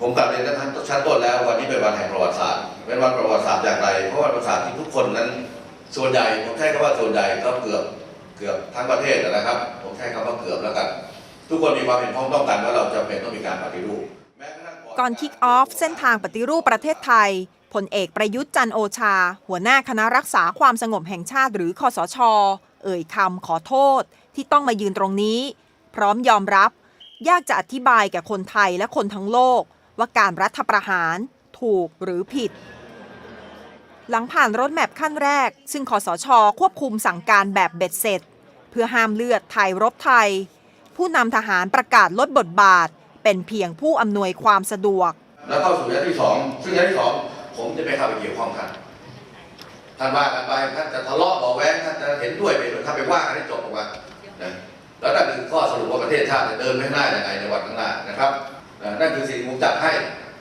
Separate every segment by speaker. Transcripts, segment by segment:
Speaker 1: ผมกลับเรียนท่านชั้นต้นแล้ว วันนี้เป็นวันแห่งประวัติศาสตร์เป็นวันประวัติศาสตร์อย่างไร เพราะว่าประวัติศาสตร์ที่ทุกคนนั้น ส่วนใหญ่ผมใช้คำว่าส่วนใหญ่ก็เกือบเกือบทั้งประเทศนะครับ ผมใช้คำว่าเกือบแล้วกัน ทุกคนมีความเห็นพ้องต้องกันว่าเราจำเป็นต้องมีการปฏิรูปก่
Speaker 2: อนคิกออฟเส้นทางปฏิรูปประเทศไทยพลเอกประยุทธ์จันโอชา หัวหน้าคณะรักษาความสงบแห่งชาติหรือคอสช เอ่ยคำขอโทษที่ต้องมายืนตรงนี้ พร้อมยอมรับ ยากจะอธิบายแก่คนไทยและคนทั้งโลก ว่าการรัฐประหารถูกหรือผิด หลังผ่านรถแมพขั้นแรก ซึ่งคอสช ควบคุมสั่งการแบบเบ็ดเสร็จ เพื่อห้ามเลือดไทยรบไทย ผู้นำทหารประกาศลดบทบาท เป็นเพียงผู้อำนวยความสะดวก
Speaker 1: แล้วเข้าสู่ระยะที่สองซึ่งระยะที่สองผมจะไม่เข้าไปเกี่ยวข้องท่านท่านว่ากันไปท่านจะทะเลาะบาะแว้งท่านจะเห็นด้วยไปด้วยท่านไปว่ากันให้จบออกมานะแล้วนั่นคือข้อสรุปว่าประเทศชาติจะเดินไปข้างหน้ายังไงในวันข้างหน้านะครับ นั่นคือสิ่งที่ผมจัดให้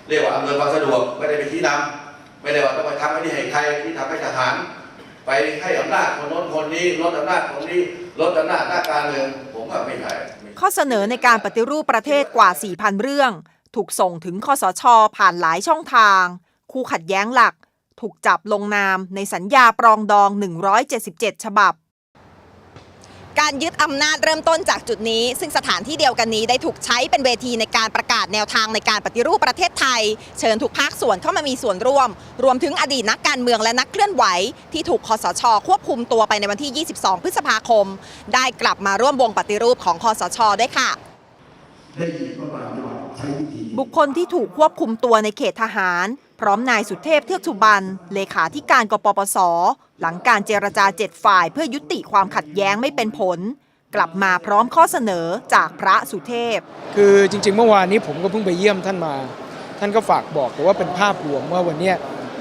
Speaker 1: เรียกว่าอำนวยความสะดวกไม่ได้ไปชี้นำไม่ได้ว่าต้องไปทำให้นี่ให้ใครที่ทำให้ทหาร ไปให้อำนาจคนโน้นคนนี้ลดอำนาจคนนี้ลดอำนาจหน้าการเมืองผมว่าไม่ใช่
Speaker 2: ข้อเสนอในการปฏิรูปประเทศกว่า 4,000 เรื่อง ถูกส่งถึงคอสช ผ่านหลายช่องทาง คู่ขัดแย้งหลัก ถูกจับลงนามในสัญญาปรองดอง 177 ฉบับ
Speaker 3: การยึดอำนาจเริ่มต้นจากจุดนี้ ซึ่งสถานที่เดียวกันนี้ได้ถูกใช้เป็นเวทีในการประกาศแนวทางในการปฏิรูปประเทศไทย เชิญทุกภาคส่วนเข้ามามีส่วนร่วม รวมถึงอดีตนักการเมืองและนักเคลื่อนไหว ที่ถูกคอสช ควบคุมตัวไปในวันที่ 22 พฤษภาคม ได้กลับมาร่วมวงปฏิรูปของคอสชด้วยค่ะ
Speaker 4: ได้ยินว่าบางจังหวัดใช้วิธี
Speaker 2: บุคคลที่ถูกควบคุมตัวในเขตทหาร พร้อมนายสุเทพเทือกสุบรรณเลขาธิการกปปส หลังการเจรจาเจ็ดฝ่ายเพื่อยุติความขัดแย้งไม่เป็นผล กลับมาพร้อมข้อเสนอจากพระสุเทพ
Speaker 5: คือจริง ๆ เมื่อวานนี้ผมก็เพิ่งไปเยี่ยมท่านมา ท่านก็ฝากบอกแต่ว่าเป็นภาพรวมว่าวันเนี้ย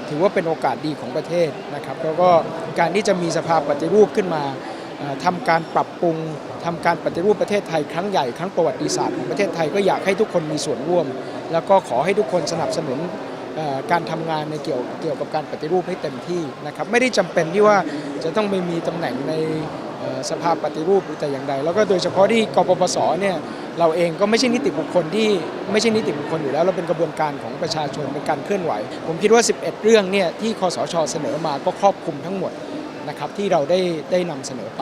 Speaker 5: ถือว่าเป็นโอกาสดีของประเทศนะครับ แล้วก็การที่จะมีสภาปฏิรูปขึ้นมาเอ่อ ทำการปรับปรุงทำการปฏิรูปประเทศไทยครั้งใหญ่ครั้งประวัติศาสตร์ของประเทศไทยก็อยากให้ทุกคนมีส่วนร่วม แล้วก็ขอให้ทุกคนสนับสนุนการทำงานในเกี่ยวเกี่ยวกับการปฏิรูปให้เต็มที่นะครับไม่ได้จำเป็นที่ว่าจะต้องไปมีตำแหน่งในสภาปฏิรูปหรือแต่อย่างใด แล้วก็โดยเฉพาะที่กปปสเนี่ยเราเองก็ไม่ใช่นิติบุคคลที่ไม่ใช่นิติบุคคลอยู่แล้วเราเป็นกระบวนการของประชาชนเป็นการเคลื่อนไหว ผมคิดว่า 11 เรื่องเนี่ยที่คอสชเสนอมาก็ครอบคลุมทั้งหมด นะครับที่เราได้ได้นำเสนอไป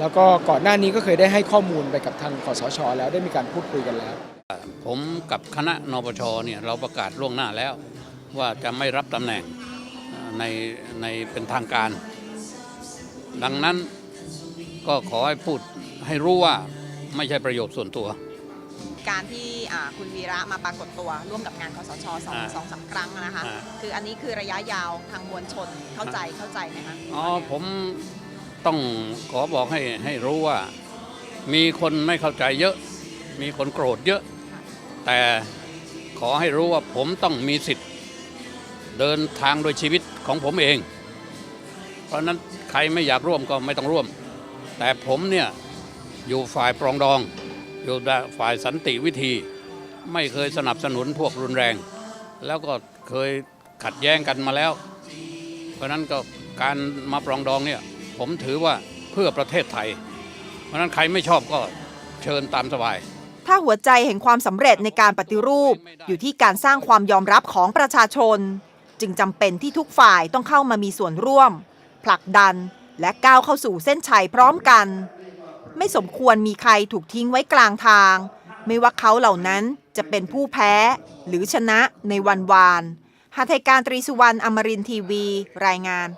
Speaker 5: แล้วก็ก่อนหน้านี้ก็เคยได้ให้ข้อมูลไปกับทางคสช แล้วได้มีการพูดคุยกันแล้ว
Speaker 6: ผมกับคณะนปชเนี่ยเราประกาศล่วงหน้าแล้ว ว่าจะไม่รับตำแหน่งในในเป็นทางการ ดังนั้นก็ขอให้พูดให้รู้ว่าไม่ใช่ประโยชน์ส่วนตัว
Speaker 3: การที่อ่าคุณวีระมาปรากฏตัวร่วมกับงานคอสชสอง
Speaker 6: อ่า
Speaker 3: สองสามครั้งนะคะ
Speaker 6: อ่า
Speaker 3: คืออันนี้คือระยะยาวทางมวลชนเข้าใจเข้าใจไหมคะ
Speaker 6: อ๋อผมต้องขอบอกให้ให้รู้ว่า มีคนไม่เข้าใจเยอะ มีคนโกรธเยอะ แต่ขอให้รู้ว่าผมต้องมีสิทธิ์ เดินทางโดยชีวิตของผมเอง เพราะฉะนั้นใครไม่อยากร่วมก็ไม่ต้องร่วม แต่ผมเนี่ยอยู่ฝ่ายปรองดอง ยู่ฝ่ายสันติวิธี ไม่เคยสนับสนุนพวกรุนแรง แล้วก็เคยขัดแย้งกันมาแล้ว เพราะนั้นก็การมาปรองดองเนี่ยผมถือว่าเพื่อประเทศไทย เพราะฉะนั้นใครไม่ชอบก็เชิญตามสบาย
Speaker 2: ถ้าหัวใจแห่งความสำเร็จในการปฏิรูป อยู่ที่การสร้างความยอมรับของประชาชน จึงจำเป็นที่ทุกฝ่ายต้องเข้ามามีส่วนร่วม ผลักดันและก้าวเข้าสู่เส้นชัยพร้อมกัน ไม่สมควรมีใครถูกทิ้งไว้กลางทาง ไม่ว่าเขาเหล่านั้นจะเป็นผู้แพ้ หรือชนะในวันวานหาไทยการตรีสุวรรณอมรินทีวี รายงาน